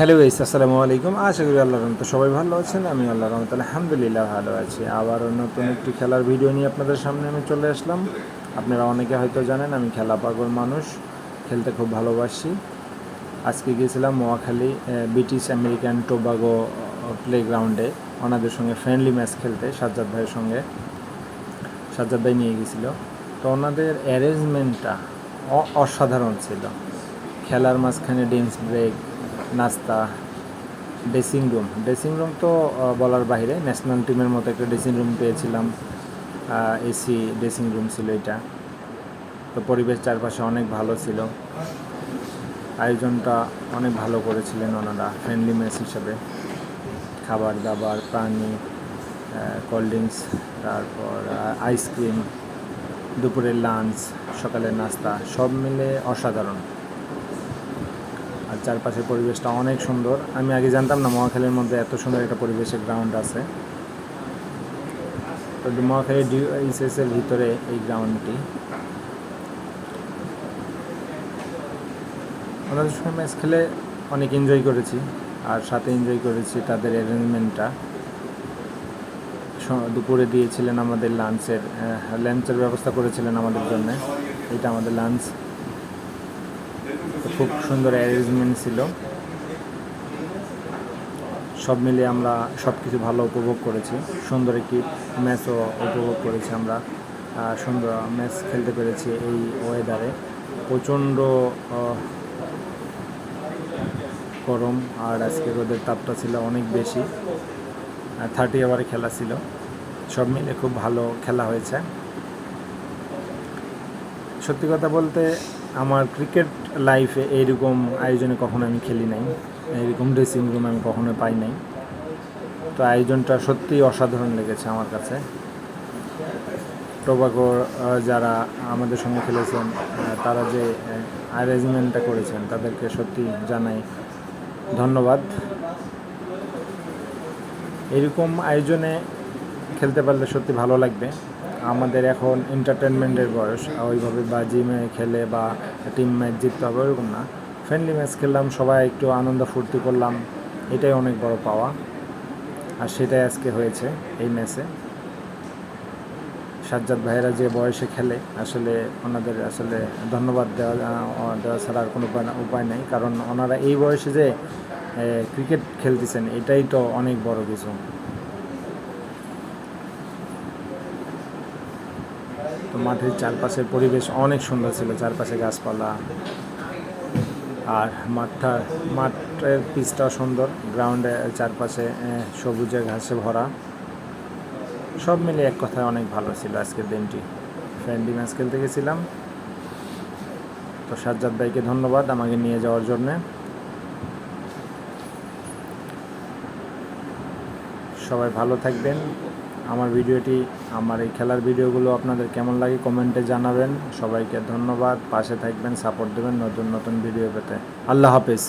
Hello guys, আসসালামু আলাইকুম। আশা করি আল্লাহর রহমতে সবাই ভালো আছেন। আমি আল্লাহর রহমতে আলহামদুলিল্লাহ ভালো আছি। আবার নতুন একটি খেলার ভিডিও নিয়ে আপনাদের সামনে আমি চলে আসলাম। আপনারা অনেকে হয়তো জানেন, আমি খেলা পাগল মানুষ, খেলতে খুব ভালোবাসি। আজকে গিয়েছিলাম মোয়াখালী ব্রিটিশ আমেরিকান টোবাগো প্লেগ্রাউন্ডে ওনাদের সঙ্গে ফ্রেন্ডলি ম্যাচ খেলতে, সাজ্জাদ ভাইয়ের সঙ্গে। সাজ্জাদ ভাই নিয়ে গেছিল তো ওনাদের অ্যারেঞ্জমেন্টটা অসাধারণ ছিল। খেলার মাঝখানে ডেন্স ব্রেক নাস্তা ড্রেসিং রুম ড্রেসিং রুম তো বলার বাইরে ন্যাশনাল টিমের মতো একটা ড্রেসিং রুম পেয়েছিলাম। এসি ড্রেসিং রুম ছিল এটা। তো পরিবেশ চারপাশে অনেক ভালো ছিল। আয়োজনটা অনেক ভালো করেছিলেন ওনারা ফ্রেন্ডলি ম্যাচ হিসাবে। খাবার দাবার, পানি কোল্ড ড্রিঙ্কস তারপর আইসক্রিম দুপুরের লাঞ্চ সকালের নাস্তা, সব মিলে অসাধারণ। চারপাশের পরিবেশটা অনেক সুন্দর। আমি আগে জানতাম না, মহাখালীর মধ্যে এত সুন্দর একটা পরিবেশের গ্রাউন্ড আছে। তো মহাখালী ডিএসএস এর ভিতরে এই গ্রাউন্ডটি ওনাদের সঙ্গে ম্যাচ খেলে অনেক এনজয় করেছি, আর সাথে এনজয় করেছি তাদের অ্যারেঞ্জমেন্টটা দুপুরে দিয়েছিলেন আমাদের লাঞ্চের লাঞ্চের ব্যবস্থা করেছিলেন আমাদের জন্য। এটা আমাদের লাঞ্চ খুব সুন্দর অ্যারেঞ্জমেন্ট ছিল। সব মিলে আমরা সব কিছু ভালো উপভোগ করেছি। সুন্দর একটি ম্যাচও উপভোগ করেছি আমরা। সুন্দর ম্যাচ খেলতে পেরেছি এই ওয়েদারে প্রচণ্ড গরম আর আজকে রোদের তাপটা ছিল অনেক বেশি। থার্টি ওভারে খেলা ছিল। সব মিলে খুব ভালো খেলা হয়েছে। সত্যি কথা বলতে আমার ক্রিকেট লাইফে এইরকম আয়োজনে কখনো আমি খেলি নাই, এইরকম ড্রেসিং রুম আমি কখনো পাই নাই। তো আয়োজনটা সত্যিই অসাধারণ লেগেছে আমার কাছে। টোবাকোর যারা আমাদের সঙ্গে খেলেছেন তারা যে অ্যারেঞ্জমেন্টটা করেছেন, তাদেরকে সত্যি জানাই ধন্যবাদ। এরকম আয়োজনে খেলতে পারলে সত্যি ভালো লাগবে। আমাদের এখন এন্টারটেনমেন্টের বয়স ওইভাবে বা জিমে খেলে বা টিম ম্যাচ জিততে হবে ওরকম না। ফ্রেন্ডলি ম্যাচ খেললাম, সবাই একটু আনন্দ ফুর্তি করলাম, এটাই অনেক বড় পাওয়া। আর সেটাই আজকে হয়েছে এই ম্যাচে সাজ্জাদ ভাইয়েরা যে বয়সে খেলে, আসলে ওনাদের আসলে ধন্যবাদ দেওয়া দেওয়া ছাড়া আর কোনো উপায় নেই। কারণ ওনারা এই বয়সে যে ক্রিকেট খেলতেছেন, এটাই তো অনেক বড় কিছু। তো মাঠের চারপাশের পরিবেশ অনেক সুন্দর ছিল, চারপাশে গাছপালা। আর মাঠটা, মাঠের পিচটাও সুন্দর, গ্রাউন্ডে চারপাশে সবুজে ঘাসে ভরা। সব মিলে এক কথায় অনেক ভালো ছিল আজকের দিনটি। ফ্রেন্ডলি ম্যাচ খেলতে গেছিলাম তো সাজ্জাদ ভাইকে ধন্যবাদ আমাকে নিয়ে যাওয়ার জন্যে। সবাই ভালো থাকবেন। আমার ভিডিওটি, আমার এই খেলার ভিডিওগুলো আপনাদের কেমন লাগে কমেন্টে জানাবেন। সবাইকে ধন্যবাদ। পাশে থাকবেন, সাপোর্ট দেবেন নতুন নতুন ভিডিও পেতে। আল্লাহ হাফেজ।